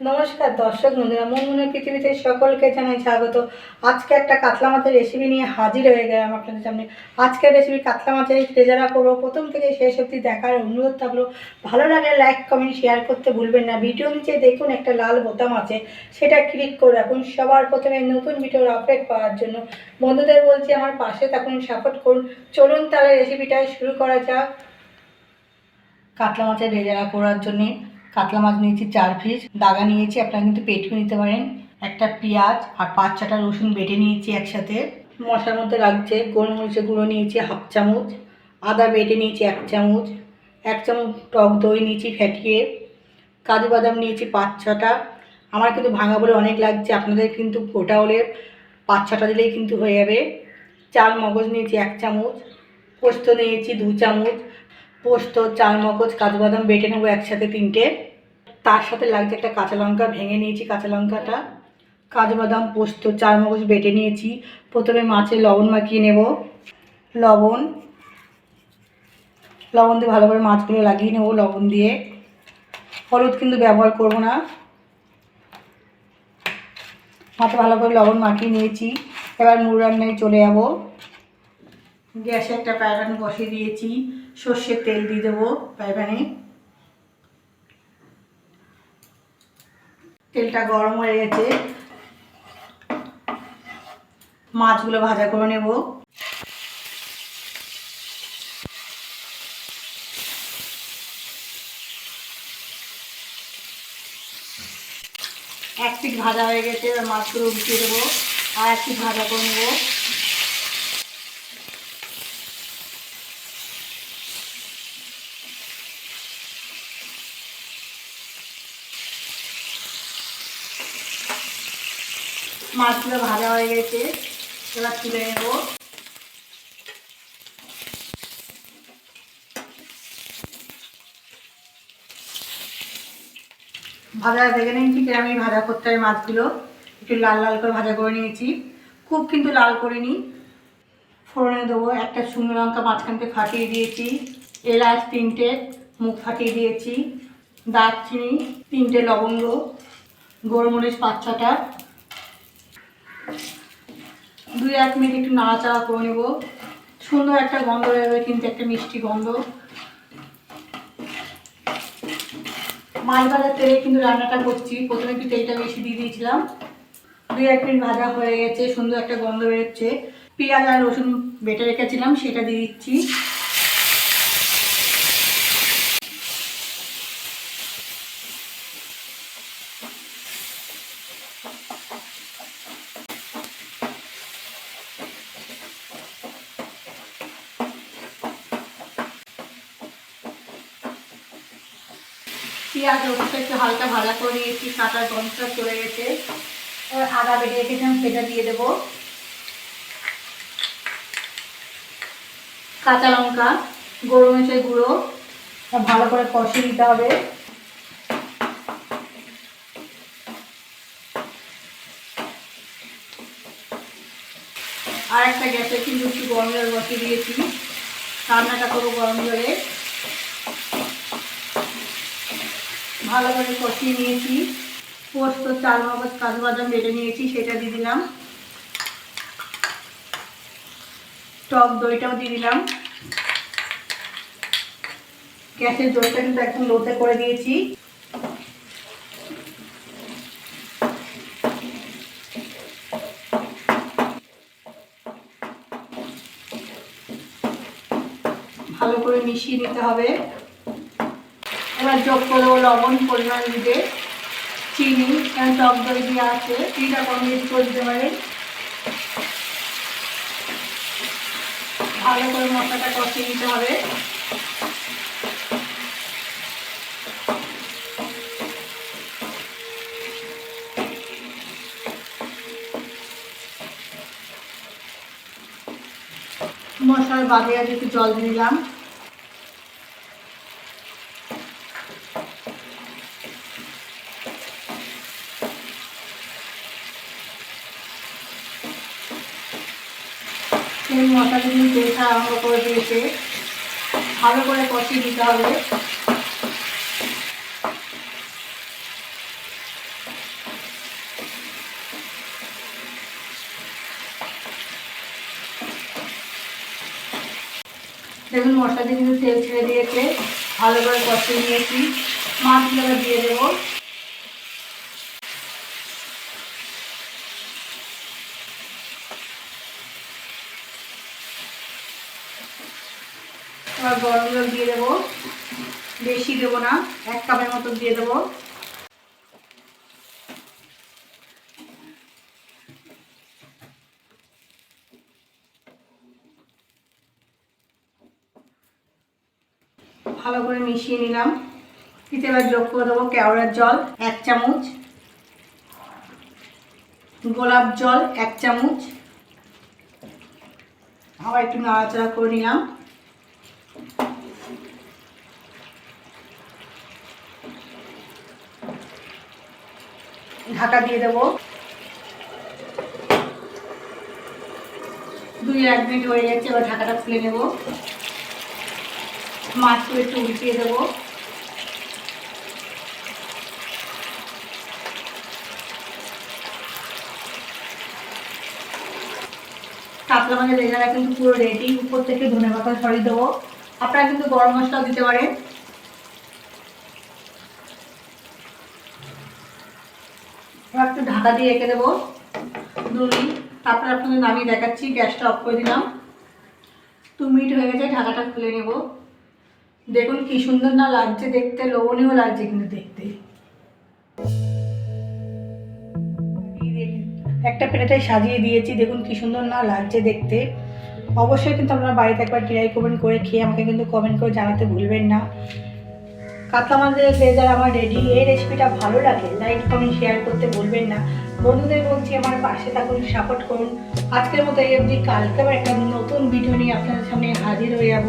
নমস্কার, দর্শক বন্ধুরা মনমনের পৃথিবীতে সকলকে জানাই স্বাগত। আজকে একটা কাতলা মাছের রেসিপি নিয়ে হাজির হয়ে গেলাম আপনাদের সামনে। আজকের রেসিপি কাতলা মাছের রেজারা করব, প্রথম থেকে শেষ অবধি দেখার অনুরোধ থাকল, ভালো লাগলে লাইক কমেন্ট শেয়ার করতে ভুলবেন না। ভিডিও নিচে দেখুন একটা লাল বোতাম আছে, সেটা ক্লিক করে রাখুন। সবার প্রথমে নতুন ভিডিওর আপডেট পাওয়ার জন্য বন্ধুদের বলছি, আমার পাশে থাকুন সাপোর্ট করুন। চলুন তাহলে রেসিপিটা শুরু করা যাক। কাতলা মাছের রেজারা করার জন্যে কাতলা মাছ নিয়েছি চার পিস দাগা নিয়েছি, আপনারা কিন্তু পেটিও নিতে পারেন। একটা পেঁয়াজ আর পাঁচ ছটা রসুন বেটে নিয়েছি একসাথে। মশলার মধ্যে লাগছে গোলমরিচের গুঁড়ো নিয়েছি হাফ চামচ, আদা বেটে নিয়েছি এক চামচ এক চামচ টক দই নিয়েছি ফেটিয়ে কাজু বাদাম নিয়েছি পাঁচ ছটা। আমার কিন্তু ভাঙা বলে অনেক লাগছে, আপনাদের কিন্তু গোটা হলে পাঁচ ছটা দিলেই কিন্তু হয়ে যাবে। চাল মগজ নিয়েছি এক চামচ, পোস্ত নিয়েছি দু চামচ পোস্ত চাল মগজ কাজু বাদাম বেটে নেব একসাথে তিনটে। তার সাথে লাগছে একটা কাঁচা লঙ্কা, ভেঙে নিয়েছি কাঁচা লঙ্কাটা। কাজু বাদাম পোস্ত চাল মগজ বেটে নিয়েছি। প্রথমে মাছে লবণ মাখিয়ে নেব। লবণ লবণ দিয়ে ভালো করে মাছগুলো লাগিয়ে নেব লবণ দিয়ে। হলুদ কিন্তু ব্যবহার করব না। মাছে ভালো করে লবণ মাখিয়ে নিয়েছি। এবার মুড় রান্নায় চলে যাব। গ্যাসে একটা প্যান বসিয়ে দিয়েছি। সর্ষের তেল দিয়ে দেবো প্যানে তেলটা গরম হয়ে গেছে। মাছগুলো ভাজা করে নেব। এক পিঠ ভাজা হয়ে গেছে মাছগুলো উঠিয়ে দেবো। আর এক পিঠ ভাজা করে নেব। মাছগুলো ভাজা হয়ে গেছে। এবার তুলে নেব। ভাজা দেখে নিয়েছি কি আমি ভাজা করতে হবে মাছগুলো। একটু লাল লাল করে ভাজা করে নিয়েছি। খুব কিন্তু লাল করে নিই ফোড়নে দেবো একটা শুকনো লঙ্কা মাঝখানতে ফাটিয়ে দিয়েছি। এলাচ তিনটে মুখ ফাটিয়ে দিয়েছি। দারচিনি তিনটে, লবঙ্গ, গোলমরিচ পাঁচ ছটা। দুই, এক মিনিট একটু নাড়াচাড়া করে নেব। সুন্দর একটা গন্ধ বেরোবে, কিন্তু একটা মিষ্টি গন্ধ। মাছ ভাজার তেলে কিন্তু রান্নাটা করছি। প্রথমে একটু তেলটা বেশি দিয়ে দিয়েছিলাম। দুই, এক মিনিট ভাজা হয়ে গেছে, সুন্দর একটা গন্ধ বেরোচ্ছে। পেঁয়াজ আর রসুন বেটে রেখেছিলাম, সেটা দিয়ে দিচ্ছি। পেঁয়াজ রসুনটা একটু হালকা ভাজা করে নিয়েছি, কাঁটার গন্ধটা চলে গেছে। আদা বেটে রেখেছিলাম, সেটা দিয়ে দেবো। কাঁচা লঙ্কা, গোলমরিচের গুঁড়ো ভালো করে কষিয়ে দিতে হবে। আর একটা গ্যাসে কিন্তু একটু গরম জল বসিয়ে দিয়েছি। রান্নাটা করব গরম জলে। ভালো করে কষিয়ে নিয়েছি। পোস্ত, চাল মগজ কাজু বাদাম বেটে নিয়েছি, সেটা দিয়ে দিলাম। টক দইটাও দিয়ে দিলাম। গ্যাসের দইটা কিন্তু একদম লোতে করে দিয়েছি। ভালো করে মিশিয়ে নিতে হবে। এবার যোগ করব লবণ, পরিমাণ দিতে। চিনি টক দই দিয়ে আছে। চিনিটা কম করে দিতে পারে ভালো করে মশলাটা কষিয়ে নিতে হবে। মশলার বাদে আজ একটু জল দিয়ে দিলাম। রসুন মশলাগুলি বেশা আরম্ভ করে দিয়েছে। ভালো করে কষিয়ে দিতে হবে। দেখুন মশলাটি কিন্তু তেল ছেড়ে দিয়েছে। ভালো করে কষিয়ে নিয়েছি। মাছ দিয়ে দেবো। এবার গরম জল দিয়ে দেবো। বেশি দেবো না, এক কাপের মতো দিয়ে দেবো। ভালো করে মিশিয়ে নিলাম। এতে এবার যোগ করে দেবো কেওড়ার জল, এক চামচ। গোলাপ জল, এক চামচ। আবার একটু নাড়াচাড়া করে নিলাম। ঢাকা দিয়ে দেবো। দুই এক মিনিট হয়ে গেছে, এবার ঢাকাটা খুলে নেব। মাছগুলো একটু উল্টিয়ে দেবো। কাতলা মাছের রেজারা কিন্তু পুরো রেডি, উপর থেকে ধনে পাতা ছড়িয়ে দেবো। আপনারা কিন্তু গরম মশলাও দিতে পারেন। একটু ঢাকা দিয়ে রেখে দেবো। দু মিনিট তারপরে আপনাদের নামিয়ে দেখাচ্ছি, গ্যাসটা অফ করে দিলাম। দু মিনিট হয়ে গেছে, ঢাকাটা খুলে নেব। দেখুন কি সুন্দর না লাগছে দেখতে, লোভনীয় লাগছে কিন্তু দেখতে। একটা প্লেটে সাজিয়ে দিয়েছি, দেখুন কি সুন্দর না লাগছে দেখতে। অবশ্যই কিন্তু আপনারা বাড়িতে একবার ট্রাই করবেন করে খেয়ে আমাকে কিন্তু কমেন্ট করে জানাতে ভুলবেন না। কাতলা মাছের ব্লেজার আমার রেডি এই রেসিপিটা ভালো লাগে লাইক কমেন্ট শেয়ার করতে ভুলবেন না। বন্ধুদের বলছি আমার পাশে থাকুন সাপোর্ট করুন। আজকের মতো এই অবধি। কালকে আবার একটা নতুন ভিডিও নিয়ে আপনাদের সামনে হাজির হয়ে যাব।